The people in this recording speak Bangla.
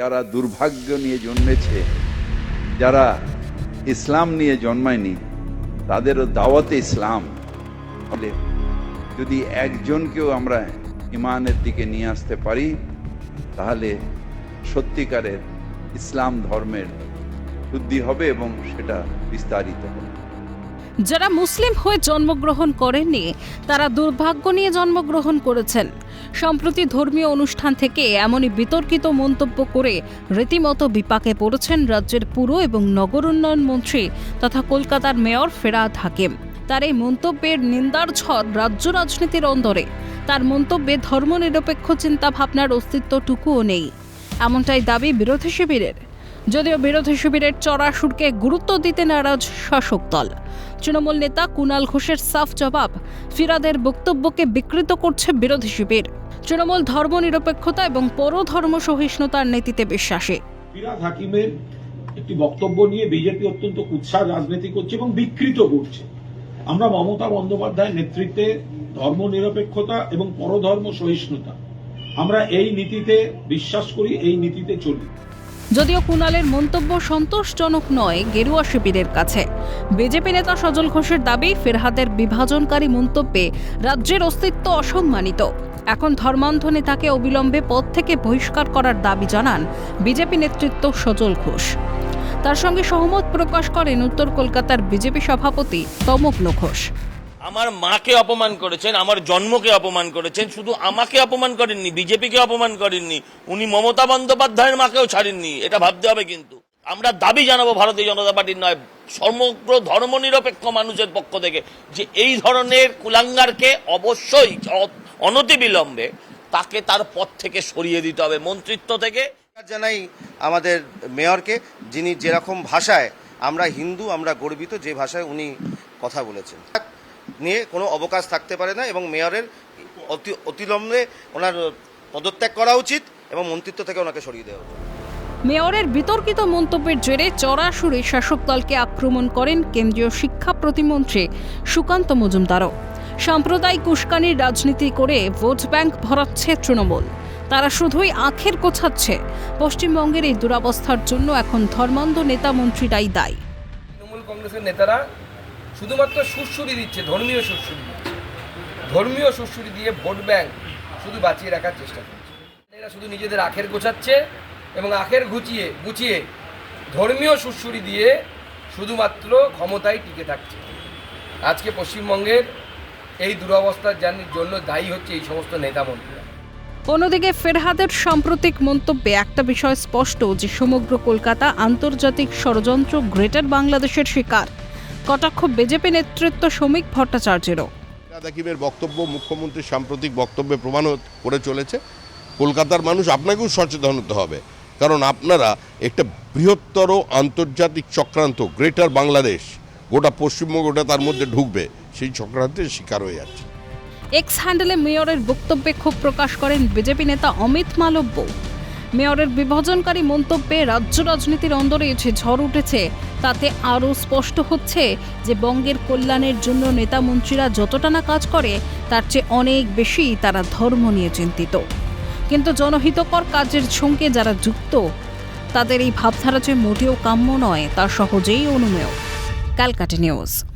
যারা দুর্ভাগ্য নিয়ে জন্মেছে, যারা ইসলাম নিয়ে জন্মায়নি, তাদেরও দাওয়াতে ইসলাম। যদি একজনকেও আমরা ইমানের দিকে নিয়ে আসতে পারি, তাহলে সত্যিকারের ইসলাম ধর্মের শুদ্ধি হবে এবং সেটা বিস্তারিত হবে। যারা মুসলিম হয়ে জন্মগ্রহণ করেননি, তারা দুর্ভাগ্য নিয়ে জন্মগ্রহণ করেছেন। সম্প্রতি ধর্মীয় অনুষ্ঠান থেকে এমনই বিতর্কিত মন্তব্য করে রীতিমতো বিপাকে পড়েছেন রাজ্যের পুর এবং নগর উন্নয়ন মন্ত্রী তথা কলকাতার মেয়র ফেরাদ হাকিম। তার এই মন্তব্যের নিন্দার ঝড় রাজ্য রাজনীতির অন্দরে। তার মন্তব্যে ধর্মনিরপেক্ষ চিন্তাভাবনার অস্তিত্বটুকুও নেই। এমনটাই দাবি বিরোধী শিবিরের। যদিও বিরোধী শিবিরের চড়া সুরকে গুরুত্ব দিতে নারাজ শাসক দল। তৃণমূল নেতা কুনাল ঘোষের সাফ জবাব ফিরাদের বক্তব্যকে বিকৃত করছে বিরোধী শিবির। তৃণমূল ধর্মনিরপেক্ষতা এবং পরধর্ম সহিষ্ণুতার নীতিতে বিশ্বাসী। ফিরাদ হাকিমের একটি বক্তব্য নিয়ে বিজেপি অত্যন্ত কুৎসার রাজনীতি করছে এবং বিকৃত করছে। আমরা মমতা বন্দ্যোপাধ্যায়ের নেতৃত্বে ধর্মনিরপেক্ষতা এবং পরধর্ম সহিষ্ণুতা। আমরা এই নীতিতে বিশ্বাস করি, এই নীতিতে চলি। যদিও কুণালের মন্তব্য সন্তোষজনক নয় গেরুয়া শিবিরের কাছে। বিজেপি নেতা সজল ঘোষের দাবি, ফেরহাদের বিভাজনকারী মন্তব্যে রাজ্যের অস্তিত্ব অসম্মানিত। এখন ধর্মান্ধ নেতাকে অবিলম্বে পদ থেকে বহিষ্কার করার দাবি জানান বিজেপি নেতৃত্ব সজল ঘোষ। তার সঙ্গে সহমত প্রকাশ করেন উত্তর কলকাতার বিজেপি সভাপতি তমগ্ন ঘোষ। আমার মাকে অপমান করেছেন, আমার জন্মকে অপমান করেছেন, শুধু আমাকে অপমান করেননি, বিজেপিকে অপমান করেননি, উনি মমতা বন্দ্যোপাধ্যায়ের মাকেও ছাড়েননি, এটা ভাবতে হবে কিন্তু। আমরা দাবি জানাব ভারতীয় জনতা পার্টির নয়, সমগ্র ধর্মনিরপেক্ষ মানুষের পক্ষ থেকে যে এই ধরনের কুলাঙ্গারকে অবশ্যই অনতিবিলম্বে তাকে তার পদ থেকে সরিয়ে দিতে হবে, মন্ত্রিত্ব থেকে। জানাই আমাদের মেয়রকে, যিনি যেরকম ভাষায় আমরা হিন্দু, আমরা গর্বিত, যে ভাষায় উনি কথা বলেছেন। নিয়ে কোনো অবকাশ থাকতে পারে না এবং মেয়রের অতি অতিলম্বে ওনার পদত্যাগ করা উচিত এবং মন্ত্রিত্ব থেকে ওনাকে সরিয়ে দেওয়া উচিত। মেয়রের বিতর্কিত মন্তব্যের জেরে চড়া সুরে শাসক দলকে আক্রমণ করেন কেন্দ্রীয় শিক্ষা প্রতিমন্ত্রী সুকান্ত মজুমদারও। সাম্প্রদায়িক উস্কানির রাজনীতি করে ভোট ব্যাংক ভরাচ্ছে তৃণমূল। তারা শুধুই আখের গোছাচ্ছে। পশ্চিমবঙ্গের এই দুরাবস্থার জন্য এখন ধর্মান্ধ নেতা মন্ত্রীরাই দায়ী। তৃণমূল কংগ্রেসের নেতারা শুধুমাত্র সুরসুরি দিচ্ছে, ধর্মীয় সুরসুরি দিচ্ছে। ধর্মীয় সুরসুরি দিয়ে ভোট ব্যাংক শুধু বাঁচিয়ে রাখার চেষ্টা করছে। এরা শুধু নিজেদের আখের গোছাচ্ছে এবং আখের গুছিয়ে গুছিয়ে ধর্মীয় সুরসুরি দিয়ে শুধুমাত্র ক্ষমতায় টিকে থাকছে। আজকে পশ্চিমবঙ্গের এই দুরবস্থার জন্য দায়ী হচ্ছে এই সমস্ত নেতা মন্ত্রীরা অন্যদিকে ফেরহাদের সাম্প্রতিক মন্তব্যে একটা বিষয় স্পষ্ট যে সমগ্র কলকাতা আন্তর্জাতিক ষড়যন্ত্র গ্রেটার বাংলাদেশের শিকার। কটাক্ষ বিজেপি নেতৃত্ব শ্রমিক ভট্টাচার্যেরও। হাকিমের বক্তব্য মুখ্যমন্ত্রীর সাম্প্রতিক বক্তব্যে প্রমাণ করে চলেছে। কলকাতার মানুষ আপনাকেও সচেতন হতে হবে। কারণ আপনারা একটা বৃহত্তর আন্তর্জাতিক চক্রান্ত গ্রেটার বাংলাদেশ গোটা পশ্চিমবঙ্গটা তার মধ্যে ঢুকবে সেই চক্রান্তের শিকার হয়ে যাচ্ছে। এক্স হ্যান্ডেলে মেয়রের বক্তব্যে ক্ষোভ প্রকাশ করেন বিজেপি নেতা অমিত মালব্য। মেয়রের বিভাজনকারী মন্তব্যে রাজ্য রাজনীতির অন্দরে যে ঝড় উঠেছে, তাতে আরও স্পষ্ট হচ্ছে যে বঙ্গের কল্যাণের জন্য নেতা মন্ত্রীরা যতটা না কাজ করে, তার চেয়ে অনেক বেশি তারা ধর্ম নিয়ে চিন্তিত। কিন্তু জনহিতকর কাজের সঙ্গে যারা যুক্ত, তাদের এই ভাবধারা যে মোটেও কাম্য নয়, তা সহজেই অনুমেয়। ক্যালকাটা নিউজ।